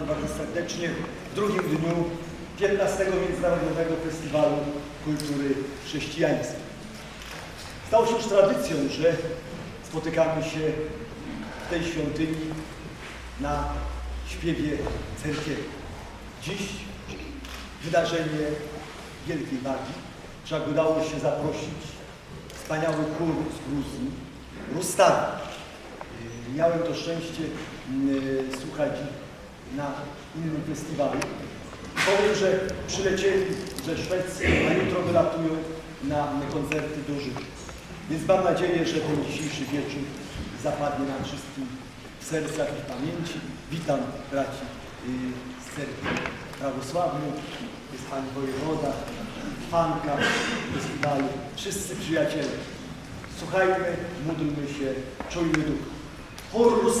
bardzo, bardzo serdecznie w drugim dniu 15 Międzynarodowego Festiwalu Kultury Chrześcijańskiej. Stało się już tradycją, że spotykamy się w tej świątyni na śpiewie cerkiewnym. Dziś wydarzenie wielkiej wagi, jak udało się zaprosić wspaniały chór z Gruzji, Rustawi. Y, Miałem to szczęście y, słuchać na innym festiwalu. Powiem, że przylecieli ze Szwecji, a jutro wylatują na koncerty do. Więc mam nadzieję, że ten dzisiejszy wieczór zapadnie nam wszystkim w sercach i pamięci. Witam braci y, z cerkwi prawosławnej, jest pani wojewoda, fanka festiwalu, wszyscy przyjaciele. Słuchajmy, módlmy się, czujmy duch. Chór!